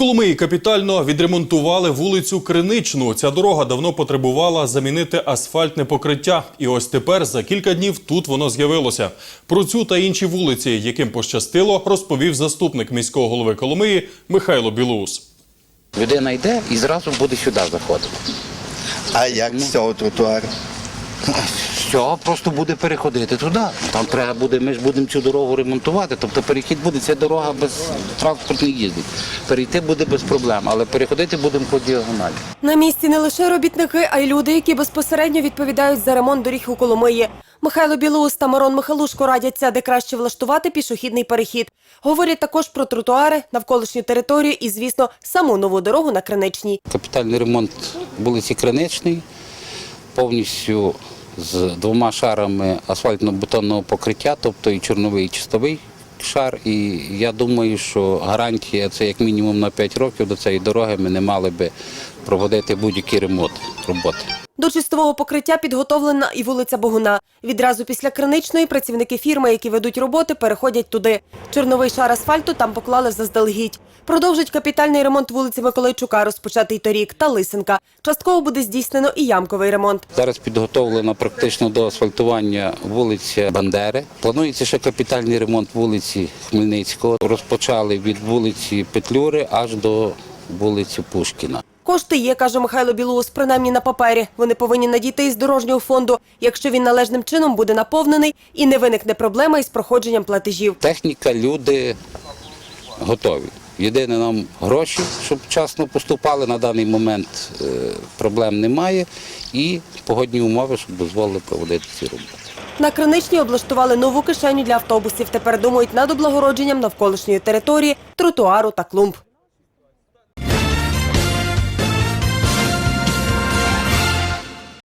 Коломиї капітально відремонтували вулицю Криничну. Ця дорога давно потребувала замінити асфальтне покриття. І ось тепер за кілька днів тут воно з'явилося. Про цю та інші вулиці, яким пощастило, розповів заступник міського голови Коломиї Михайло Білоус. Людина йде і зразу буде сюди заходити. А як з цього тротуару? Все, просто буде переходити туди. Там треба буде, ми ж будемо цю дорогу ремонтувати. Тобто перехід буде, ця дорога без транспорт не їздить. Перейти буде без проблем, але переходити будемо по діагоналі. На місці не лише робітники, а й люди, які безпосередньо відповідають за ремонт доріг у Коломиї. Михайло Білоус та Мирон Михалушко радяться, де краще влаштувати пішохідний перехід. Говорять також про тротуари, навколишню територію і, звісно, саму нову дорогу на Криничній. Капітальний ремонт вулиці Криничний, повністю з двома шарами асфальтно-бетонного покриття, тобто і чорновий, і чистовий шар. І я думаю, що гарантія це як мінімум на 5 років до цієї дороги ми не мали би проводити будь-які ремонт роботи. До чистового покриття підготовлена і вулиця Богуна. Відразу після Криничної працівники фірми, які ведуть роботи, переходять туди. Чорновий шар асфальту там поклали заздалегідь. Продовжить капітальний ремонт вулиці Миколайчука, розпочатий торік, та Лисенка. Частково буде здійснено і ямковий ремонт. Зараз підготовлена практично до асфальтування вулиця Бандери. Планується ще капітальний ремонт вулиці Хмельницького. Розпочали від вулиці Петлюри аж до вулиці Пушкіна. Кошти є, каже Михайло Білоус, принаймні на папері. Вони повинні надійти із дорожнього фонду, якщо він належним чином буде наповнений і не виникне проблема із проходженням платежів. Техніка, люди готові. Єдине нам гроші, щоб вчасно поступали. На даний момент е, проблем немає. І погодні умови, щоб дозволили проводити ці роботи. На Криничній облаштували нову кишеню для автобусів. Тепер думають над облагородженням навколишньої території, тротуару та клумб.